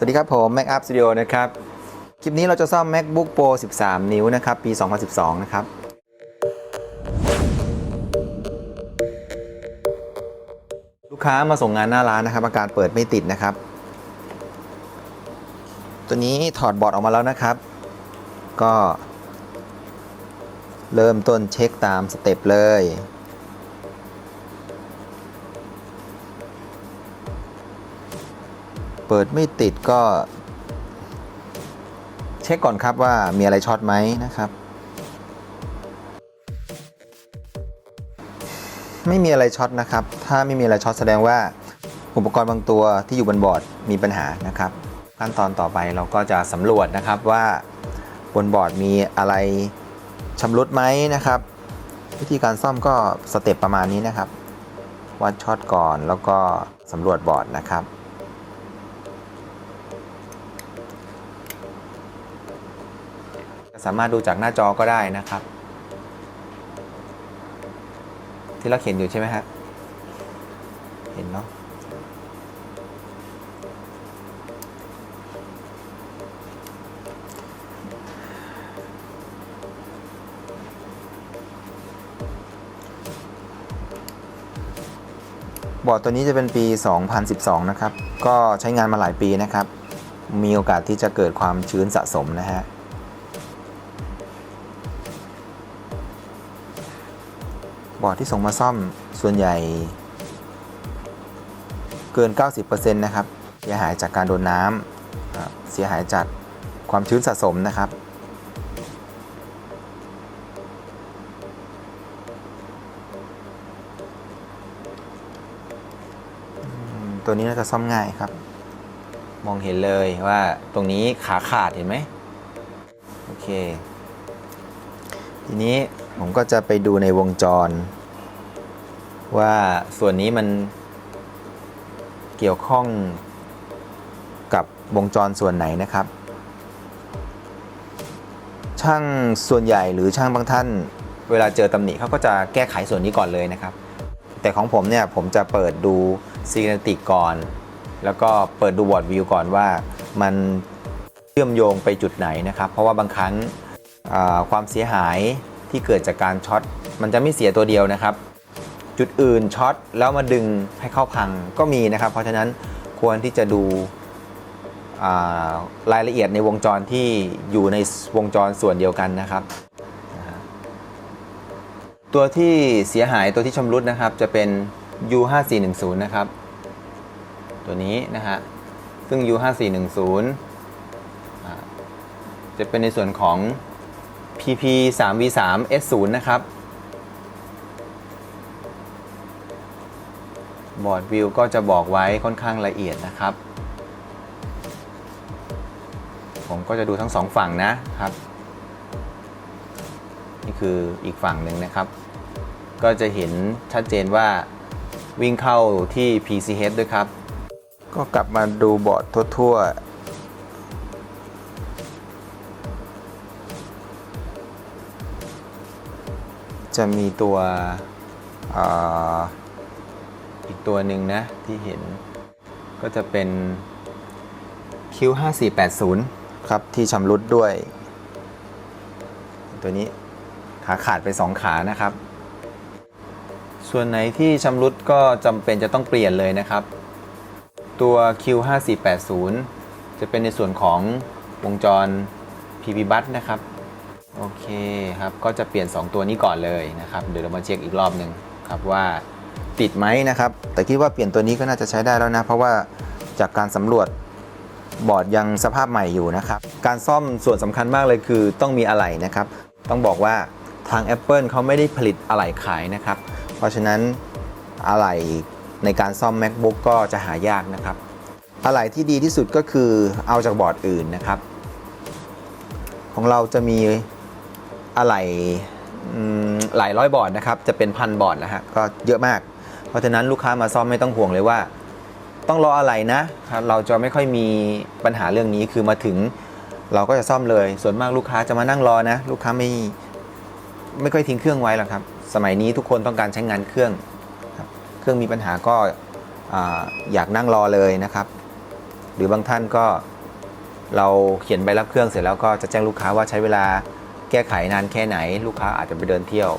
สวัสดีครับผม Mac Up Studio นะครับ คลิปนี้เราจะซ่อม MacBook Pro 13 นิ้วนะครับ ปี 2012 นะครับ ลูกค้ามาส่งงานหน้าร้านนะครับ อาการเปิดไม่ติดนะครับ ตัวนี้ถอดบอร์ดออกมาแล้วนะครับ ก็ เริ่มต้นเช็คตามสเต็ปเลย เปิดไม่ติดก็ เช็คก่อนครับว่ามีอะไรช็อตไหมนะครับ ไม่มีอะไรช็อตนะครับ ถ้าไม่มีอะไรช็อตแสดงว่าอุปกรณ์บางตัวที่อยู่บนบอร์ดมีปัญหานะครับ ขั้นตอนต่อไปเราก็จะสำรวจนะครับว่าบนบอร์ดมีอะไรชำรุดไหมนะครับ วิธีการซ่อมก็สเต็ปประมาณนี้นะครับ วัดช็อตก่อนแล้วก็สำรวจบอร์ดนะครับ สามารถดูจากหน้าจอก็ได้นะครับ ที่เราเขียนอยู่ใช่ไหมครับเห็นเนาะบอร์ดตัวนี้จะเป็นปี 2012 นะครับ ก็ใช้งานมาหลายปีนะครับ มีโอกาสที่จะเกิดความชื้นสะสมนะฮะ บอร์ดที่ส่งมาซ่อมส่วนใหญ่ เกิน 90%นะครับ เสียหายจากการโดนน้ำเสียหายจากความชื้นสะสมนะครับ ตัวนี้น่าจะซ่อมง่ายครับ มองเห็นเลยว่าตรงนี้ขาขาดเห็นไหม โอเค ทีนี้ ผมก็จะไปดูในวงจร ว่าส่วนนี้มันเกี่ยวข้องกับวงจรส่วนไหนนะครับ ช่างส่วนใหญ่หรือช่างบางท่าน เวลาเจอตำหนิเขาก็จะแก้ไขส่วนนี้ก่อนเลยนะครับ แต่ของผมเนี่ยผมจะเปิดดูซีเนติกก่อน แล้วก็เปิดดูวอร์ดวิวก่อนว่ามันเชื่อมโยงไปจุดไหนนะครับ เพราะว่าบางครั้งความเสียหาย ที่เกิดจากการช็อตมันจะไม่เสียตัวเดียวนะครับ จุดอื่นช็อตแล้วมาดึงให้เข้าพังก็มีนะครับ เพราะฉะนั้นควรที่จะดูอ่ารายละเอียดในวงจรที่อยู่ในวงจรส่วนเดียวกันนะครับ ตัวที่เสียหายตัวที่ชำรุดนะครับ จะเป็น U5410 นะครับ ตัวนี้นะฮะซึ่ง U5410 จะเป็นในส่วนของ PP 3 V 3 S 0นะครับบอร์ดวิวก็จะบอกไว้ค่อนข้างละเอียดนะครับ ผมก็จะดูทั้งสองฝั่งนะครับ นี่คืออีกฝั่งหนึ่งนะครับ ก็จะเห็นชัดเจนว่าวิ่งเข้าที่ PCH ด้วยครับ ก็กลับมาดูบอร์ดทั่วๆ จะมีตัวอ,อีกตัวหนึ่งนะที่เห็นก็จะเป็น Q5480 ครับ ที่ชำรุดด้วย ตัวนี้ขาขาดไป 2 ขานะครับ ส่วนไหนที่ชำรุดก็จำเป็นจะต้องเปลี่ยนเลยนะครับ ตัว Q5480 จะเป็นในส่วนของวงจร PB bus นะครับ โอเคครับ ก็จะเปลี่ยน 2 ตัวนี้ก่อนเลยนะครับ เดี๋ยวเรามาเช็คอีกรอบหนึ่งครับว่าติดไหมนะครับ แต่คิดว่าเปลี่ยนตัวนี้ก็น่าจะใช้ได้แล้วนะ เพราะว่าจากการสำรวจบอร์ดยังสภาพใหม่อยู่นะครับ การซ่อมส่วนสำคัญมากเลยคือต้องมีอะไหล่นะครับ ต้องบอกว่าทาง Apple เขาไม่ได้ผลิตอะไหล่ขายนะครับ เพราะฉะนั้นอะไหล่ในการซ่อม MacBook ก็จะหายากนะครับ อะไหล่ที่ดีที่สุดก็คือเอาจากบอร์ดอื่นนะครับ ของเราจะมี อะไหล่หลายร้อยบอร์ดนะครับ จะเป็นพันบอร์ดนะฮะก็เยอะมาก เพราะฉะนั้นลูกค้ามาซ่อมไม่ต้องห่วงเลยว่า ต้องรออะไรนะ เราจะไม่ค่อยมีปัญหาเรื่องนี้คือมาถึง เราก็จะซ่อมเลย ส่วนมากลูกค้าจะมานั่งรอนะ ลูกค้าไม่ไม่ค่อยทิ้งเครื่องไว้หรอกครับ สมัยนี้ทุกคนต้องการใช้งานเครื่องครับเครื่องมีปัญหาก็อ่าอยากนั่งรอเลยนะครับ หรือบางท่านก็เราเขียนใบรับเครื่องเสร็จแล้วก็จะแจ้งลูกค้าว่าใช้เวลา แก้ไขนานแค่ไหน ลูกค้าอาจจะไปเดินเที่ยว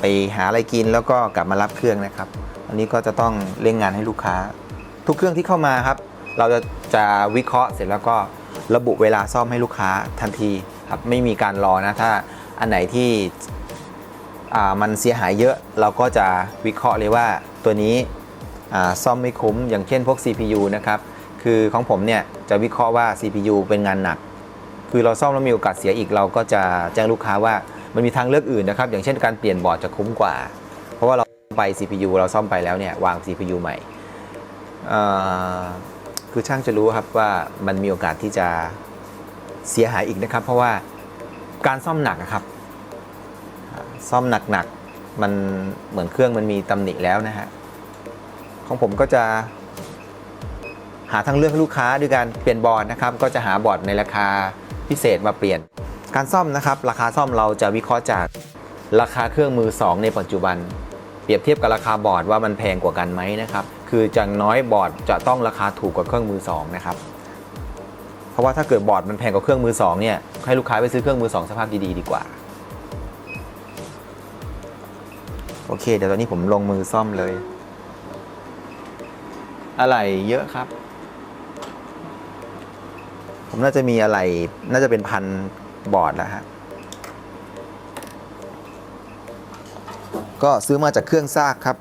ไปหาอะไรกินแล้วก็กลับมารับเครื่องนะครับ อันนี้ก็จะต้องเร่งงานให้ลูกค้า ทุกเครื่องที่เข้ามาครับ เราจะจะวิเคราะห์เสร็จแล้วก็ระบุเวลาซ่อมให้ลูกค้าทันทีครับไม่มีการรอนะถ้าอันไหนที่มันเสียหายเยอะเราก็จะวิเคราะห์เลยว่าตัวนี้ซ่อมไม่คุ้ม อย่างเช่นพวก CPU นะครับ คือของผมเนี่ยจะวิเคราะห์ว่า CPU เป็นงานหนัก คือเราซ่อมแล้วมีโอกาสเสียอีกเราก็จะแจ้งลูกค้าว่ามันมีทางเลือกอื่นนะครับ อย่างเช่นการเปลี่ยนบอร์ดจะคุ้มกว่า เพราะว่าเราไป CPU เราซ่อมไปแล้วเนี่ยวาง CPU ใหม่คือช่างจะรู้ครับว่ามันมีโอกาสที่จะเสียหายอีกนะครับ เพราะว่าการซ่อมหนักอะครับ ซ่อมหนักๆมันเหมือนเครื่องมันมีตำหนิแล้วนะฮะของผมก็จะหาทางเลือกให้ลูกค้าด้วยการเปลี่ยนบอร์ดนะครับ ก็จะหาบอร์ดในราคา พิเศษมาเปลี่ยน การซ่อมนะครับ ราคาซ่อมเราจะวิเคราะห์จากราคาเครื่องมือ 2 ในปัจจุบัน เปรียบเทียบกับราคาบอร์ดว่ามันแพงกว่ากันไหมนะครับคือจังน้อยบอร์ดจะต้องราคาถูกกว่าเครื่องมือสองนะครับเพราะว่าถ้าเกิดบอร์ดมันแพงกว่าเครื่องมือสองเนี่ยให้ลูกค้าไปซื้อเครื่องมือสองสภาพดีๆดีกว่าโอเค เดี๋ยวตอนนี้ผมลงมือซ่อมเลย อะไรเยอะครับ ผมน่าจะมีอะไร น่าจะเป็นพันบอร์ดแล้วฮะก็ซื้อมาจากเครื่องซากครับ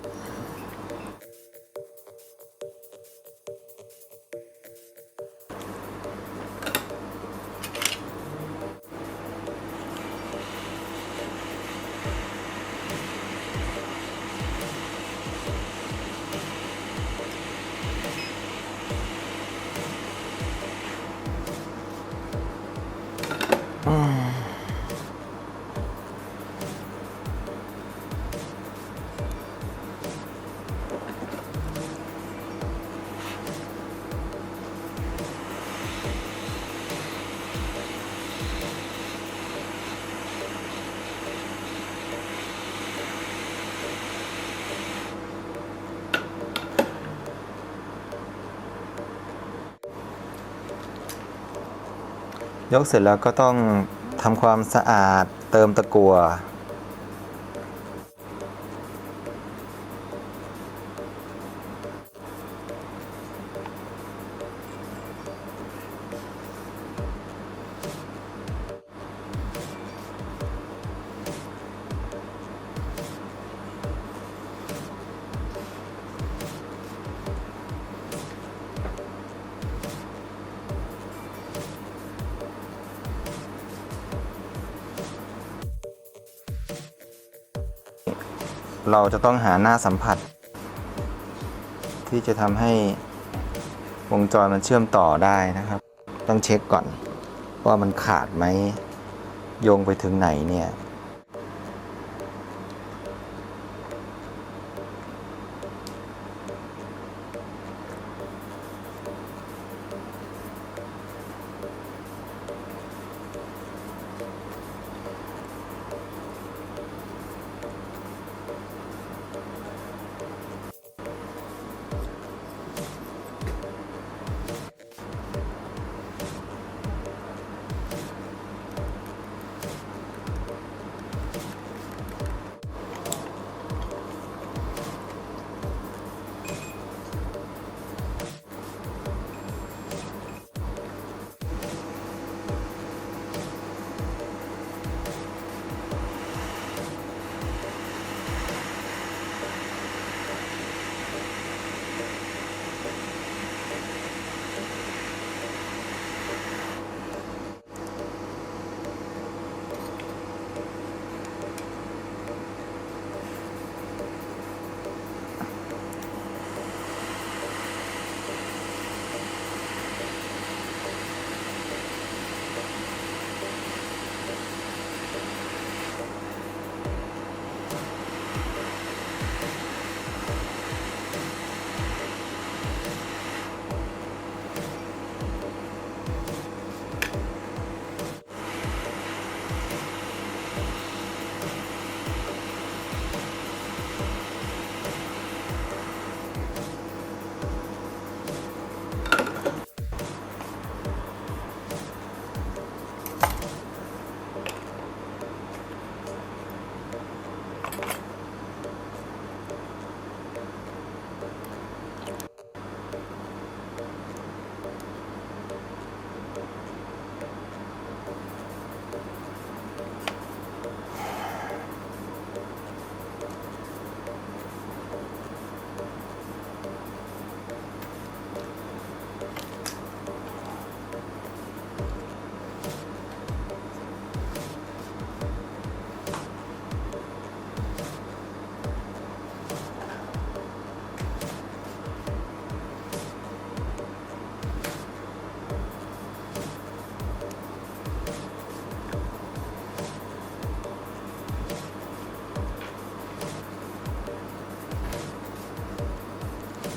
ยกเสร็จแล้วก็ต้องทำความสะอาดเติมตะกัว เราจะต้องหาหน้าสัมผัส ที่จะทำให้วงจรมันเชื่อมต่อได้นะครับ ต้องเช็คก่อนว่ามันขาดไหมโยงไปถึงไหนเนี่ย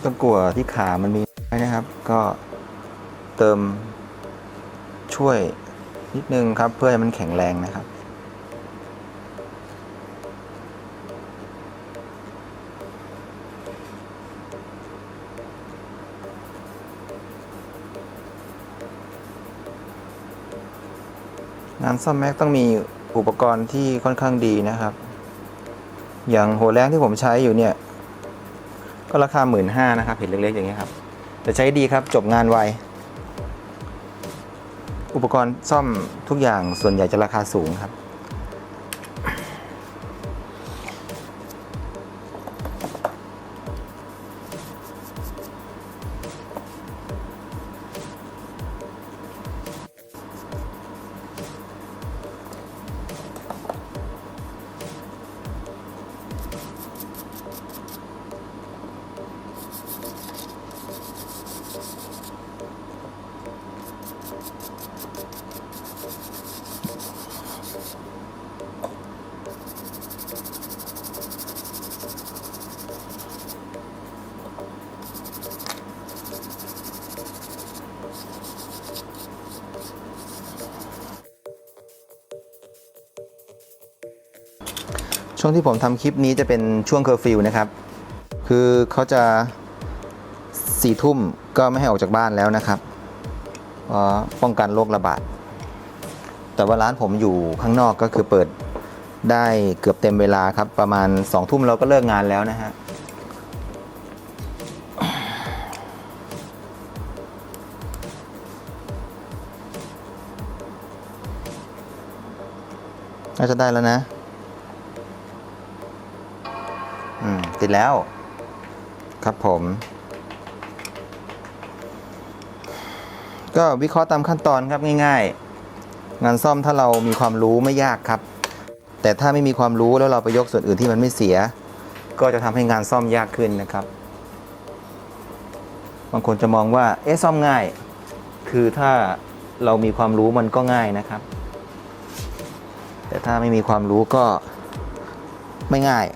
ตะกั่วที่ขามันมีนะครับ ก็เติมช่วยนิดนึงครับ เพื่อให้มันแข็งแรงนะครับงานซ่อมแม็กต้องมีอุปกรณ์ที่ค่อนข้างดีนะครับ อย่างโหแรงที่ผมใช้อยู่เนี่ย ก็ราคาหมื่นห้านะครับเห็นเล็กๆอย่างนี้ครับ แต่ใช้ดีครับจบงานไว อุปกรณ์ซ่อมทุกอย่างส่วนใหญ่จะราคาสูงครับ ช่วงที่ผมทำคลิปนี้จะเป็นช่วงเคอร์ฟิวนะครับ คือเขาจะสี่ทุ่มก็ไม่ให้ออกจากบ้านแล้วนะครับป้องกันโรคระบาด แต่ว่าร้านผมอยู่ข้างนอกก็คือเปิดได้เกือบเต็มเวลาครับ ประมาณสองทุ่มเราก็เลิกงานแล้วนะฮะน่าจะได้แล้วนะ ติดแล้ว ครับผม ก็วิเคราะห์ตามขั้นตอนครับง่ายๆ งานซ่อมถ้าเรามีความรู้ไม่ยากครับ แต่ถ้าไม่มีความรู้แล้วเราไปยกส่วนอื่นที่มันไม่เสีย ก็จะทำให้งานซ่อมยากขึ้นนะครับ บางคนจะมองว่าเอ๊ะซ่อมง่าย คือถ้าเรามีความรู้มันก็ง่ายนะครับ แต่ถ้าไม่มีความรู้ก็ไม่ง่าย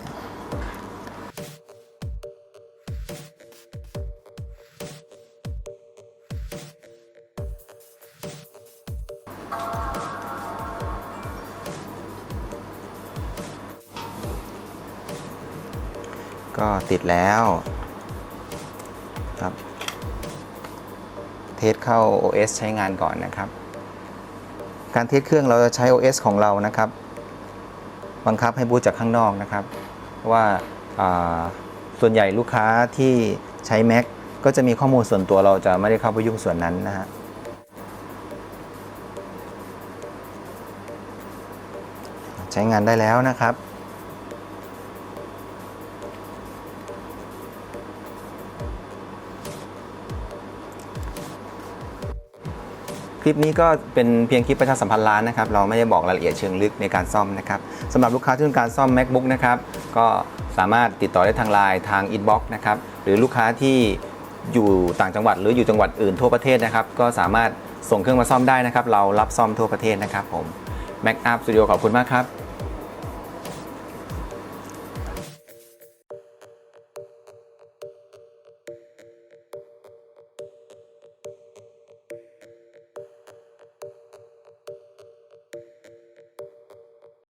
ก็ติดแล้วครับ เทสเข้า OS ใช้งานก่อนนะครับ การเทสเครื่องเราจะใช้ OS ของเรานะครับ บังคับให้บูตจากข้างนอกนะครับ ว่าอ่าส่วนใหญ่ลูกค้าที่ใช้ Mac ก็จะมีข้อมูลส่วนตัวเราจะไม่ได้เข้าไปยุ่งส่วนนั้นนะฮะใช้งานได้แล้วนะครับ ลิปนี้ก็เป็นเพียงคลิปประชาสัมพันธ์ร้านนะครับ เราไม่ได้บอกรายละเอียดเชิงลึกในการซ่อมนะครับสำหรับลูกค้าที่ต้องการซ่อม macbook นะครับ ก็สามารถติดต่อได้ทางไลน์ทาง inbox นะครับ หรือลูกค้าที่อยู่ต่างจังหวัด หรืออยู่จังหวัดอื่นทั่วประเทศนะครับ ก็สามารถส่งเครื่องมาซ่อมได้นะครับ เรารับซ่อมทั่วประเทศนะครับผม Mac Up Studio ขอบคุณมากครับ